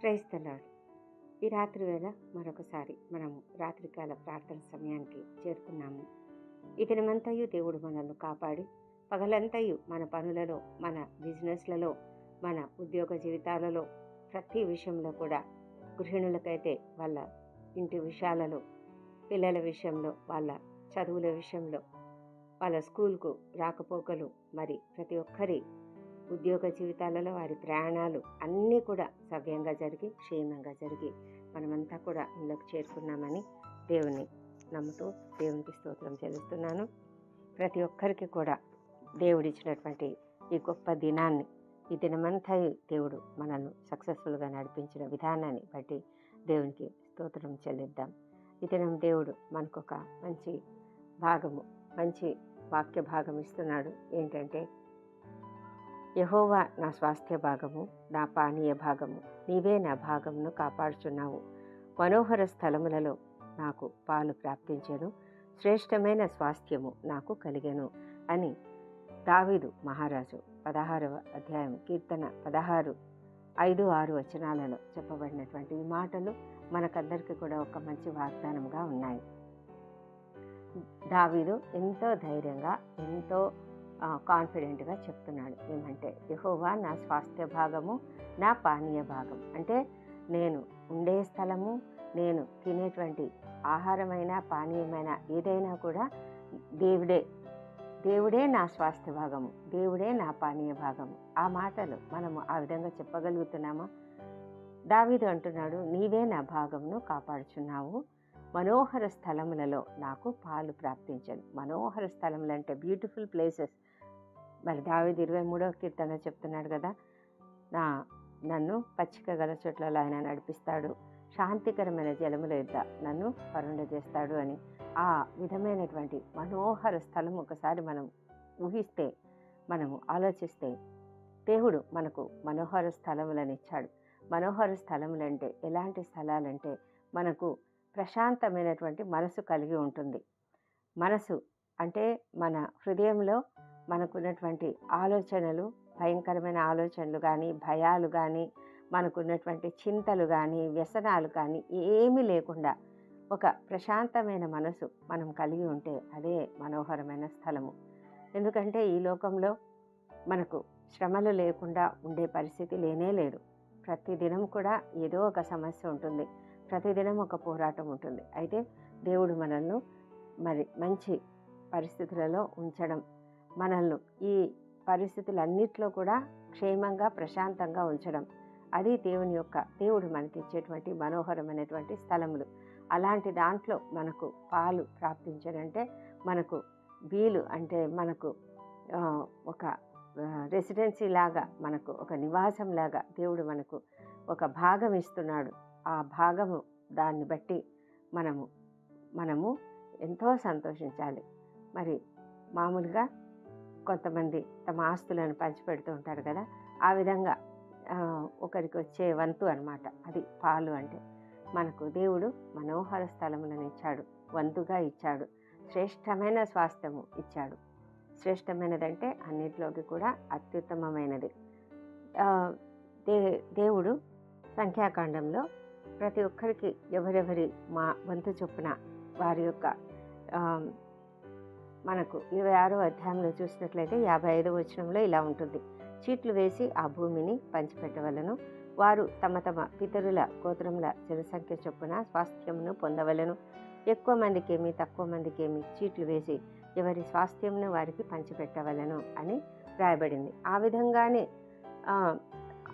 క్రైస్తలాడు ఈ రాత్రి వేళ మరొకసారి మనము రాత్రికాల ప్రార్థన సమయానికి చేరుకున్నాము. ఈ దినమంతయు దేవుడు మనల్ని కాపాడి పగలంతయు మన పనులలో మన బిజినెస్లలో మన ఉద్యోగ జీవితాలలో ప్రతి విషయంలో కూడా గృహిణులకైతే వాళ్ళ ఇంటి విషయాలలో పిల్లల విషయంలో వాళ్ళ చదువుల విషయంలో వాళ్ళ స్కూల్కు రాకపోకలు మరి ప్రతి ఒక్కరి ఉద్యోగ జీవితాలలో వారి ప్రయాణాలు అన్నీ కూడా సవ్యంగా జరిగి క్షేమంగా జరిగి మనమంతా కూడా ఇందులోకి చేరుకున్నామని దేవుని నమ్ముతూ దేవునికి స్తోత్రం చెల్లిస్తున్నాను. ప్రతి ఒక్కరికి కూడా దేవుడిచ్చినటువంటి ఈ గొప్ప దినాన్ని ఈ దినమంతా దేవుడు మనల్ని సక్సెస్ఫుల్గా నడిపించిన విధానాన్ని బట్టి దేవునికి స్తోత్రం చెల్లిద్దాం. ఈ దినం దేవుడు మనకొక మంచి భాగము మంచి వాక్య భాగం ఇస్తున్నాడు. ఏంటంటే యహోవా నా స్వాస్థ్య భాగము నా పానీయ భాగము నీవే నా భాగమును కాపాడుచున్నావు. మనోహర స్థలములలో నాకు పాలు ప్రాప్తించెను శ్రేష్టమైన స్వాస్థ్యము నాకు కలిగెను అని దావీదు మహారాజు పదహారవ అధ్యాయం కీర్తన పదహారు ఐదు ఆరు వచనాలలో చెప్పబడినటువంటి ఈ మాటలు మనకందరికీ కూడా ఒక మంచి వాగ్దానంగా ఉన్నాయి. దావీదు ఎంతో ధైర్యంగా ఎంతో కాన్ఫిడెంట్గా చెప్తున్నాడు. ఏమంటే యహోవా నా స్వాస్థ్య భాగము నా పానీయ భాగం. అంటే నేను ఉండే స్థలము నేను తినేటువంటి ఆహారమైన పానీయమైన ఏదైనా కూడా దేవుడే దేవుడే నా స్వాస్థ్య భాగము దేవుడే నా పానీయ భాగము. ఆ మాటలు మనము ఆ విధంగా చెప్పగలుగుతున్నామా? దావీదు అంటున్నాడు నీవే నా భాగమును కాపాడుచున్నావు. మనోహర స్థలములలో నాకు పాలు ప్రాప్తించను. మనోహర స్థలములు అంటే బ్యూటిఫుల్ ప్లేసెస్ మరి దావిది ఇరవై మూడవ కీర్తన చెప్తున్నాడు కదా నా నన్ను పచ్చిక గల చోట్లలో ఆయన నడిపిస్తాడు శాంతికరమైన జలముల యుద్ధ నన్ను పరుండ చేస్తాడు అని. ఆ విధమైనటువంటి మనోహర స్థలం ఒకసారి మనం ఊహిస్తే మనము ఆలోచిస్తే దేవుడు మనకు మనోహర స్థలములను ఇచ్చాడు. మనోహర స్థలములంటే ఎలాంటి స్థలాలంటే మనకు ప్రశాంతమైనటువంటి మనసు కలిగి ఉంటుంది. మనసు అంటే మన హృదయంలో మనకున్నటువంటి ఆలోచనలు భయంకరమైన ఆలోచనలు కానీ భయాలు కానీ మనకున్నటువంటి చింతలు కానీ వ్యసనాలు కానీ ఏమీ లేకుండా ఒక ప్రశాంతమైన మనసు మనం కలిగి ఉంటే అదే మనోహరమైన స్థలము. ఎందుకంటే ఈ లోకంలో మనకు శ్రమలు లేకుండా ఉండే పరిస్థితి లేనే లేదు. ప్రతిదినం కూడా ఏదో ఒక సమస్య ఉంటుంది. ప్రతిదినం ఒక పోరాటం ఉంటుంది. అయితే దేవుడు మనల్ని మరి మంచి పరిస్థితులలో ఉంచడం మనల్ని ఈ పరిస్థితులన్నిట్లో కూడా క్షేమంగా ప్రశాంతంగా ఉంచడం. అది దేవుని యొక్క దేవుడు మనకి ఇచ్చేటువంటి మనోహరమైనటువంటి స్థలములు. అలాంటి దాంట్లో మనకు పాలు ప్రాప్తించడంటే మనకు వీలు అంటే మనకు ఒక రెసిడెన్సీ లాగా మనకు ఒక నివాసం లాగా దేవుడు మనకు ఒక భాగం ఇస్తున్నాడు. ఆ భాగము దాన్ని బట్టి మనము మనము ఎంతో సంతోషించాలి. మరి మామూలుగా కొంతమంది తమ ఆస్తులను పంచిపెడుతూ ఉంటారు కదా ఆ విధంగా ఒకరికి వచ్చే వంతు అనమాట అది పాలు అంటే. మనకు దేవుడు మనోహర స్థలములను ఇచ్చాడు వంతుగా ఇచ్చాడు శ్రేష్టమైన స్వాస్థ్యము ఇచ్చాడు. శ్రేష్టమైనదంటే అన్నిటిలోకి కూడా అత్యుత్తమమైనది. దే దేవుడు సంఖ్యాకాండంలో ప్రతి ఒక్కరికి ఎవరెవరి మా వంతు చొప్పున వారి యొక్క మనకు ఇరవై ఆరో అధ్యాయంలో చూసినట్లయితే యాభై ఐదో వచనంలో ఇలా ఉంటుంది. చీట్లు వేసి ఆ భూమిని పంచిపెట్టవలను. వారు తమ తమ పితరుల గోత్రముల జనసంఖ్య చొప్పున స్వాస్థ్యమును పొందవలను. ఎక్కువ మందికేమి తక్కువ మందికేమి చీట్లు వేసి ఎవరి స్వాస్థ్యమును వారికి పంచిపెట్టవలను అని రాయబడింది ఆ విధంగానే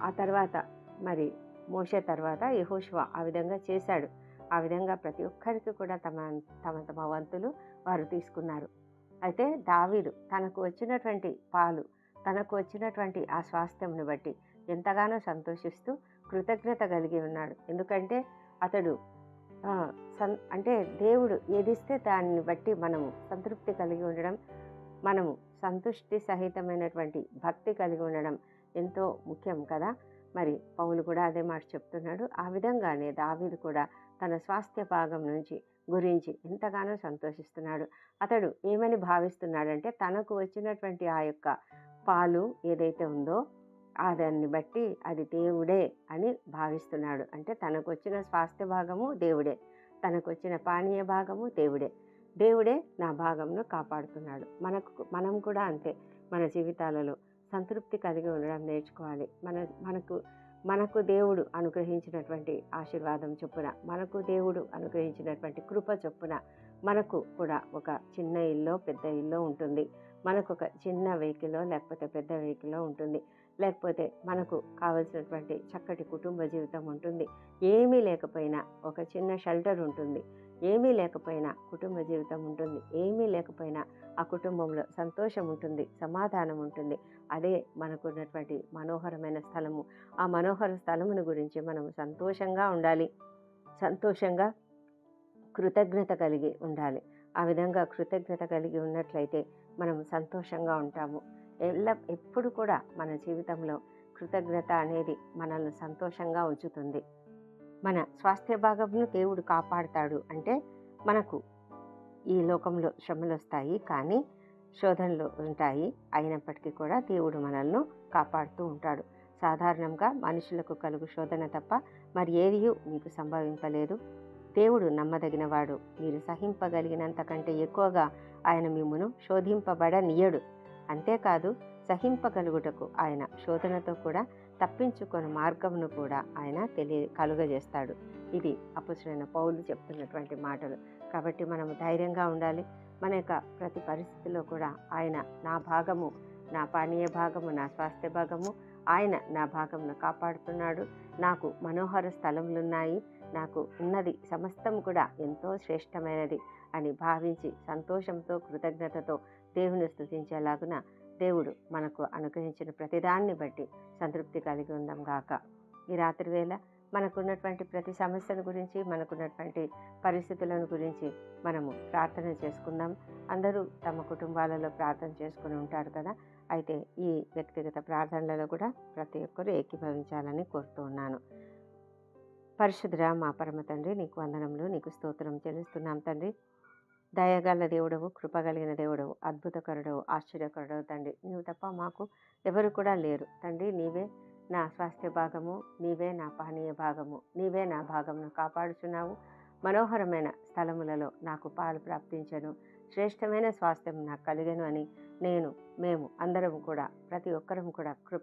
ఆ తర్వాత మరి మోసే తర్వాత యహోష్వా ఆ విధంగా చేశాడు. ఆ విధంగా ప్రతి ఒక్కరికి కూడా తమ తమ తమ వంతులు వారు తీసుకున్నారు. అయితే దావీదు తనకు వచ్చినటువంటి పాలు తనకు వచ్చినటువంటి ఆ స్వాస్థ్యంను బట్టి ఎంతగానో సంతోషిస్తూ కృతజ్ఞత కలిగి ఉన్నాడు. ఎందుకంటే అతడు సం అంటే దేవుడు ఏదిస్తే దాన్ని బట్టి మనము సంతృప్తి కలిగి ఉండడం మనము సంతుష్టి సహితమైనటువంటి భక్తి కలిగి ఉండడం ఎంతో ముఖ్యం కదా. మరి పౌలు కూడా అదే మాట చెప్తున్నాడు. ఆ విధంగానే దావీదు కూడా తన స్వాస్థ్య భాగం నుంచి గురించి ఎంతగానో సంతోషిస్తున్నాడు. అతడు ఏమని భావిస్తున్నాడంటే తనకు వచ్చినటువంటి ఆ యొక్క పాలు ఏదైతే ఉందో ఆ దాన్ని బట్టి అది దేవుడే అని భావిస్తున్నాడు. అంటే తనకు వచ్చిన స్వాస్థ్య భాగము దేవుడే తనకు వచ్చిన పానీయ భాగము దేవుడే. దేవుడే నా భాగంను కాపాడుతున్నాడు. మనకు మనం కూడా అంతే మన జీవితాలలో సంతృప్తి కలిగి ఉండడం నేర్చుకోవాలి. మన మనకు మనకు దేవుడు అనుగ్రహించినటువంటి ఆశీర్వాదం చొప్పున మనకు దేవుడు అనుగ్రహించినటువంటి కృప చొప్పున మనకు కూడా ఒక చిన్న ఇల్లు పెద్ద ఇల్లు ఉంటుంది. మనకు ఒక చిన్న వెహికల్లో లేకపోతే పెద్ద వెహికల్లో ఉంటుంది. లేకపోతే మనకు కావలసినటువంటి చక్కటి కుటుంబ జీవితం ఉంటుంది. ఏమీ లేకపోయినా ఒక చిన్న షెల్టర్ ఉంటుంది. ఏమీ లేకపోయినా కుటుంబ జీవితం ఉంటుంది. ఏమీ లేకపోయినా ఆ కుటుంబంలో సంతోషం ఉంటుంది సమాధానం ఉంటుంది. అదే మనకున్నటువంటి మనోహరమైన స్థలము. ఆ మనోహర స్థలమును గురించి మనం సంతోషంగా ఉండాలి. సంతోషంగా కృతజ్ఞత కలిగి ఉండాలి. ఆ విధంగా కృతజ్ఞత కలిగి ఉన్నట్లయితే మనం సంతోషంగా ఉంటాము. ఎల్ల ఎప్పుడు కూడా మన జీవితంలో కృతజ్ఞత అనేది మనల్ని సంతోషంగా ఉంచుతుంది. మన స్వాస్థ్య భాగంను దేవుడు కాపాడుతాడు అంటే మనకు ఈ లోకంలో శ్రమలు వస్తాయి కానీ శోధనలు ఉంటాయి. అయినప్పటికీ కూడా దేవుడు మనల్ని కాపాడుతూ ఉంటాడు. సాధారణంగా మనుషులకు కలుగు శోధన తప్ప మరి ఏది మీకు సంభవింపలేదు. దేవుడు నమ్మదగినవాడు. మీరు సహింపగలిగినంత కంటే ఎక్కువగా ఆయన మిమ్మును శోధింపబడనీయడు. అంతేకాదు సహింపగలుగుటకు ఆయన శోధనతో కూడా తప్పించుకొని మార్గమును కూడా ఆయన తెలియ కలుగజేస్తాడు. ఇది అపుసరైన పౌలు చెప్తున్నటువంటి మాటలు. కాబట్టి మనము ధైర్యంగా ఉండాలి. మన యొక్క ప్రతి పరిస్థితిలో కూడా ఆయన నా భాగము నా పానీయ భాగము నా స్వాస్థ్య భాగము ఆయన నా భాగమును కాపాడుతున్నాడు. నాకు మనోహర స్థలములున్నాయి. నాకు ఉన్నది సమస్తం కూడా ఎంతో శ్రేష్టమైనది అని భావించి సంతోషంతో కృతజ్ఞతతో దేవుని స్థుతించేలాగున దేవుడు మనకు అనుగ్రహించిన ప్రతిదాన్ని బట్టి సంతృప్తి కలిగి ఉందాం గాక. ఈ రాత్రి వేళ మనకున్నటువంటి ప్రతి సమస్యను గురించి మనకున్నటువంటి పరిస్థితులను గురించి మనము ప్రార్థన చేసుకుందాం. అందరూ తమ కుటుంబాలలో ప్రార్థన చేసుకుని ఉంటారు కదా. అయితే ఈ వ్యక్తిగత ప్రార్థనలలో కూడా ప్రతి ఒక్కరూ ఏకీభవించాలని కోరుతూ ఉన్నాను. పరిశుద్ధ మా పరమ తండ్రి నీకు వందనములు నీకు స్తోత్రం చెల్లిస్తున్నాం తండ్రి. దయగల దేవుడవు కృపగలిగిన దేవుడవు అద్భుతకరుడవు ఆశ్చర్యకరుడవు తండ్రి. నీవు తప్ప మాకు ఎవరు కూడా లేరు. తండ్రి నీవే నా స్వాస్థ్య భాగము నీవే నా పానీయ భాగము నీవే నా భాగమును కాపాడుచున్నావు. మనోహరమైన స్థలములలో నాకు పాలు ప్రాప్తించను. శ్రేష్టమైన స్వాస్థ్యం నాకు కలిగను అని నేను మేము అందరం కూడా ప్రతి ఒక్కరం కూడా కృ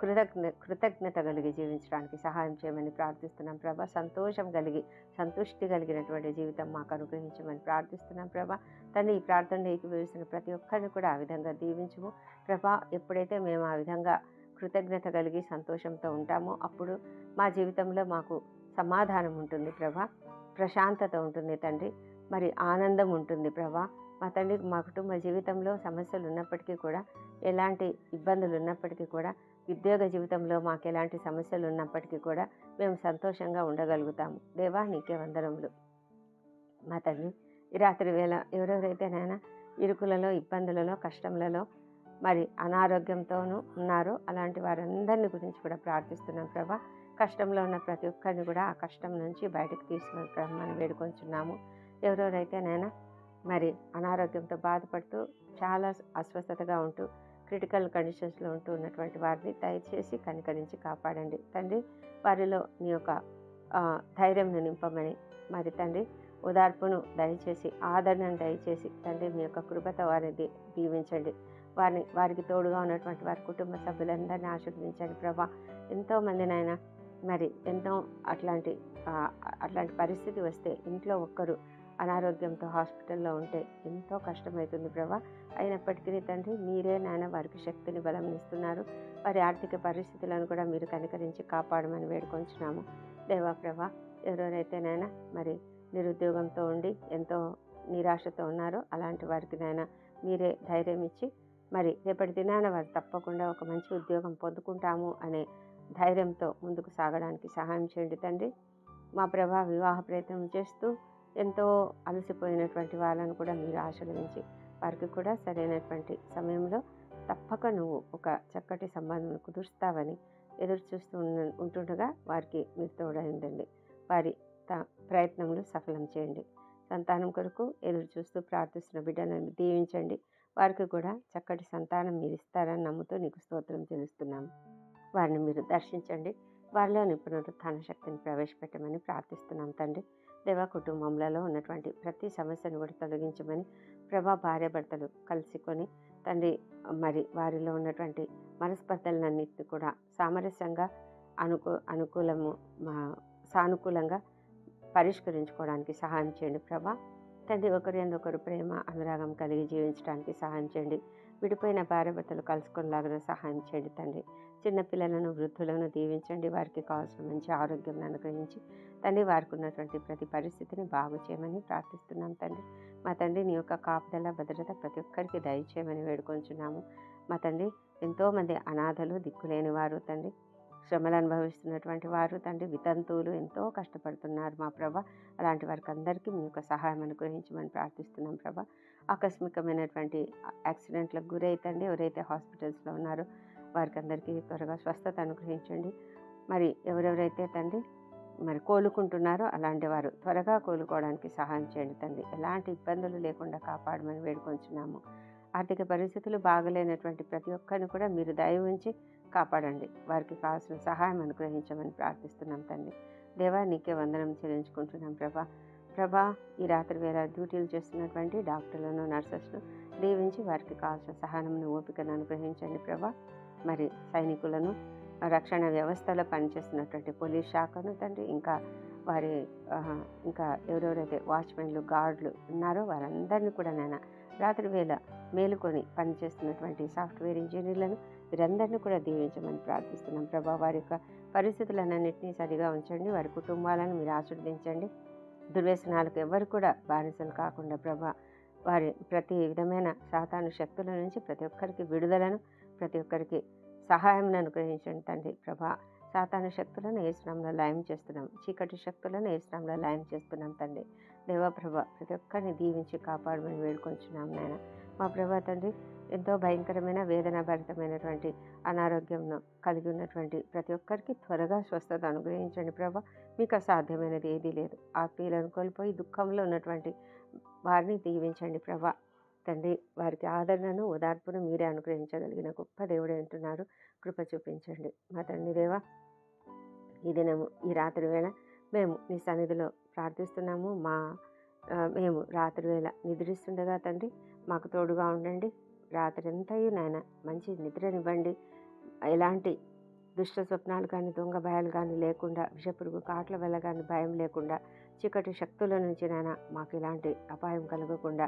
కృతజ్ఞ కృతజ్ఞత కలిగి జీవించడానికి సహాయం చేయమని ప్రార్థిస్తున్నాం ప్రభా. సంతోషం కలిగి సంతృష్టి కలిగినటువంటి జీవితం మాకు అనుగ్రహించమని ప్రార్థిస్తున్నాం ప్రభా. తను ఈ ప్రార్థన ఏకీభవిస్తున్న ప్రతి ఒక్కరిని కూడా ఆ విధంగా దీవించము. ప్రభా ఎప్పుడైతే మేము ఆ విధంగా కృతజ్ఞత కలిగి సంతోషంతో ఉంటామో. అప్పుడు మా జీవితంలో మాకు సమాధానం ఉంటుంది ప్రభా. ప్రశాంతత ఉంటుంది తండ్రి. మరి ఆనందం ఉంటుంది ప్రభా. మా తండ్రి మా కుటుంబ జీవితంలో సమస్యలు ఉన్నప్పటికీ కూడా ఎలాంటి ఇబ్బందులు ఉన్నప్పటికీ కూడా ఉద్యోగ జీవితంలో మాకు ఎలాంటి సమస్యలు ఉన్నప్పటికీ కూడా మేము సంతోషంగా ఉండగలుగుతాము. దేవా నీకే వందనములు. మా తల్లి ఈ రాత్రి వేళ ఎవరెవరైతే నాయన ఇరుకులలో ఇబ్బందులలో కష్టములలో మరి అనారోగ్యంతోనూ ఉన్నారో అలాంటి వారందరిని గురించి కూడా ప్రార్థిస్తున్నాం ప్రభా. కష్టంలో ఉన్న ప్రతి ఒక్కరిని కూడా ఆ కష్టం నుంచి బయటకు తీసుకురమ్మని వేడుకొంచున్నాము. ఎవరెవరైతే నైనా మరి అనారోగ్యంతో బాధపడుతూ చాలా అస్వస్థతగా ఉంటూ క్రిటికల్ కండిషన్స్లో ఉంటూ ఉన్నటువంటి వారిని దయచేసి కనికరించి కాపాడండి. తండ్రి వారిలో నీ యొక్క ధైర్యంను నింపమని మరి తండ్రి ఉదార్పును దయచేసి ఆదరణను దయచేసి తండ్రి మీ యొక్క కృపత వారిని దీవించండి. వారిని వారికి తోడుగా ఉన్నటువంటి వారి కుటుంబ సభ్యులందరినీ ఆశీర్వదించండి ప్రభా. ఎంతోమంది నాయన మరి ఎంతో అట్లాంటి అట్లాంటి పరిస్థితి వస్తే ఇంట్లో ఒక్కరు అనారోగ్యంతో హాస్పిటల్లో ఉంటే ఎంతో కష్టమవుతుంది ప్రభా. అయినప్పటికీ తండ్రి మీరే నాయన వారికి శక్తిని బలం ఇస్తున్నారు. వారి ఆర్థిక పరిస్థితులను కూడా మీరు కనికరించి కాపాడమని వేడుకొంచున్నాము. దేవా ప్రభా ఎవరెవరైతే నైనా మరి నిరుద్యోగంతో ఉండి ఎంతో నిరాశతో ఉన్నారో అలాంటి వారికి నాయన మీరే ధైర్యం ఇచ్చి మరి రేపటి దినాన వారు తప్పకుండా ఒక మంచి ఉద్యోగం పొందుకుంటాము అనే ధైర్యంతో ముందుకు సాగడానికి సహాయం చేయండి తండ్రి. మా ప్రభా వివాహ ప్రయత్నం చేస్తూ ఎంతో అలసిపోయినటువంటి వాళ్ళను కూడా మీరు ఆశీర్వదించి వారికి కూడా సరైనటువంటి సమయంలో తప్పక నువ్వు ఒక చక్కటి సంబంధం కుదురుస్తావని ఎదురు చూస్తూ ఉంటుండగా వారికి మీరు తోడైందండి వారి ప్రయత్నములు సఫలం చేయండి. సంతానం కొరకు ఎదురు చూస్తూ ప్రార్థిస్తున్న బిడ్డలను దీవించండి. వారికి కూడా చక్కటి సంతానం మీరు ఇస్తారని నమ్ముతూ నీకు స్తోత్రం చెల్లిస్తున్నాము వారిని మీరు దర్శించండి. వారిలో పునరుత్థాన శక్తిని ప్రవేశపెట్టమని ప్రార్థిస్తున్నాం తండ్రి. దేవా కుటుంబంలో ఉన్నటువంటి ప్రతి సమస్యను కూడా తొలగించమని ప్రభా భార్యాభర్తలు కలుసుకొని తండ్రి మరి వారిలో ఉన్నటువంటి మనస్పర్ధలన్నింటినీ కూడా సామరస్యంగా అనుకూ అనుకూలము మా సానుకూలంగా పరిష్కరించుకోవడానికి సహాయం చేయండి ప్రభా. తండ్రి ఒకరి ఒకరు ప్రేమ అనురాగం కలిగి జీవించడానికి సహాయం చేయండి. విడిపోయిన భార్యభర్తలు కలుసుకునేలాగా సహాయం చేయండి తండ్రి. చిన్నపిల్లలను వృద్ధులను దీవించండి. వారికి కావాల్సిన మంచి ఆరోగ్యం అనుగ్రహించి తండ్రి వారికి ఉన్నటువంటి ప్రతి పరిస్థితిని బాగు చేయమని ప్రార్థిస్తున్నాం తండ్రి. మా తండ్రి నీ యొక్క కాపుదల భద్రత ప్రతి ఒక్కరికి దయచేయమని వేడుకొంచున్నాము. మా తండ్రి ఎంతోమంది అనాథలు దిక్కులేని వారు తండ్రి. శ్రమలు అనుభవిస్తున్నటువంటి వారు తండ్రి వితంతువులు ఎంతో కష్టపడుతున్నారు మా ప్రభ. అలాంటి వారికి అందరికీ మీ యొక్క సహాయం అనుగ్రహించమని ప్రార్థిస్తున్నాం ప్రభ. ఆకస్మికమైనటువంటి యాక్సిడెంట్లకు గురైతండి. ఎవరైతే హాస్పిటల్స్లో ఉన్నారో వారికి అందరికీ త్వరగా స్వస్థత అనుగ్రహించండి. మరి ఎవరెవరైతే తండ్రి మరి కోలుకుంటున్నారో అలాంటి వారు త్వరగా కోలుకోవడానికి సహాయం చేయండి తండ్రి. ఎలాంటి ఇబ్బందులు లేకుండా కాపాడమని వేడుకొంచున్నాము. ఆర్థిక పరిస్థితులు బాగలేనటువంటి ప్రతి ఒక్కరిని కూడా మీరు దయ ఉంచి కాపాడండి. వారికి కావాల్సిన సహాయం అనుగ్రహించమని ప్రార్థిస్తున్నాం తండ్రి. దేవా నీకే వందనం చెల్లించుకుంటున్నాం ప్రభా. ప్రభా ఈ రాత్రి వేళ డ్యూటీలు చేస్తున్నటువంటి డాక్టర్లను నర్సెస్ను దీవించి వారికి కావాల్సిన సహనంను ఓపికను అనుగ్రహించండి ప్రభా. మరి సైనికులను రక్షణ వ్యవస్థలో పనిచేస్తున్నటువంటి పోలీస్ శాఖను తండ్రి ఇంకా వారి ఇంకా ఎవరెవరైతే వాచ్మెన్లు గార్డులు ఉన్నారో వారందరినీ కూడా నేను రాత్రి వేళ మేలుకొని పనిచేస్తున్నటువంటి సాఫ్ట్వేర్ ఇంజనీర్లను వీరందరినీ కూడా దీవించమని ప్రార్థిస్తున్నాం. ప్రభా వారి యొక్క పరిస్థితులన్నింటినీ సరిగా ఉంచండి. వారి కుటుంబాలను మీరు ఆశీర్వదించండి. దుర్వ్యసనాలకు ఎవరు కూడా బానిసలు కాకుండా ప్రభా వారి ప్రతి విధమైన సాతాను శక్తుల నుంచి ప్రతి ఒక్కరికి విడుదలను ప్రతి ఒక్కరికి సహాయం అనుగ్రహించండి తండ్రి. ప్రభా సాతాను శక్తులను ఏసునాంలో లయం చేస్తున్నాం. చీకటి శక్తులను ఏసునాంలో లయం చేస్తున్నాం తండ్రి. దేవప్రభ ప్రతి ఒక్కరిని దీవించి కాపాడమని వేడుకొంచున్నాం నాయన. మా ప్రభా తండ్రి ఎంతో భయంకరమైన వేదనాభరితమైనటువంటి అనారోగ్యంను కలిగి ఉన్నటువంటి ప్రతి ఒక్కరికి త్వరగా స్వస్థత అనుగ్రహించండి ప్రభా. మీకు అసాధ్యమైనది ఏదీ లేదు. ఆత్మీయులను కోల్పోయి దుఃఖంలో ఉన్నటువంటి వారిని దీవించండి ప్రభా. తండ్రి వారికి ఆదరణను ఓదార్పును మీరే అనుగ్రహించగలిగిన గొప్ప దేవుడు అంటున్నారు. కృప చూపించండి. మా తండ్రి దేవ ఈ దినము ఈ రాత్రి వేళ మేము నీ సన్నిధిలో ప్రార్థిస్తున్నాము. మా మేము రాత్రి వేళ నిద్రిస్తుండగా తండ్రి మాకు తోడుగా ఉండండి. రాత్రి ఎంతయు నాయన మంచి నిద్రనివ్వండి. ఎలాంటి దుష్ట స్వప్నాలు కానీ దొంగ భయాలు కానీ లేకుండా విషపురుగు కాట్ల వల్ల కానీ భయం లేకుండా చీకటి శక్తుల నుంచి నాయన మాకు ఇలాంటి అపాయం కలగకుండా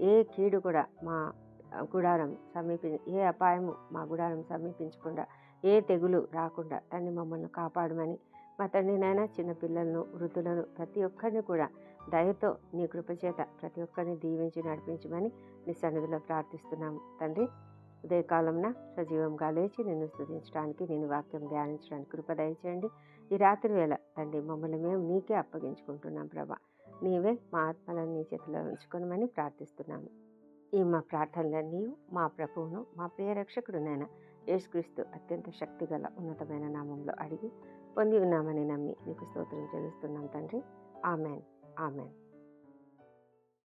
ఏ కీడు కూడా మా గుడారం సమీపి ఏ అపాయము మా గుడారం సమీపించకుండా ఏ తెగులు రాకుండా తండ్రి మమ్మల్ని కాపాడమని మా తండ్రి నాయన చిన్నపిల్లలను వృద్ధులను ప్రతి ఒక్కరిని కూడా దయతో నీ కృపచేత ప్రతి ఒక్కరిని దీవించి నడిపించమని నీ సన్నిధిలో ప్రార్థిస్తున్నాము. తండ్రి ఉదయకాలంన సజీవంగా లేచి నిన్ను స్థుతించడానికి నేను వాక్యం ధ్యానించడానికి కృప దయచేయండి. ఈ రాత్రి వేళ తండ్రి మమ్మల్ని మేము నీకే అప్పగించుకుంటున్నాం ప్రభా. నీవే మా ఆత్మలను నీ చేతిలో ఉంచుకోనమని ప్రార్థిస్తున్నాము. ఈ మా ప్రార్థనలన్నీ మా ప్రభువును మా ప్రియ రక్షకుడు యేసుక్రీస్తు అత్యంత శక్తిగల ఉన్నతమైన నామంలో అడిగి పొంది ఉన్నామని నమ్మి నీకు స్తోత్రం చెల్లిస్తున్నాం తండ్రి. ఆమెన్. ఆమెన్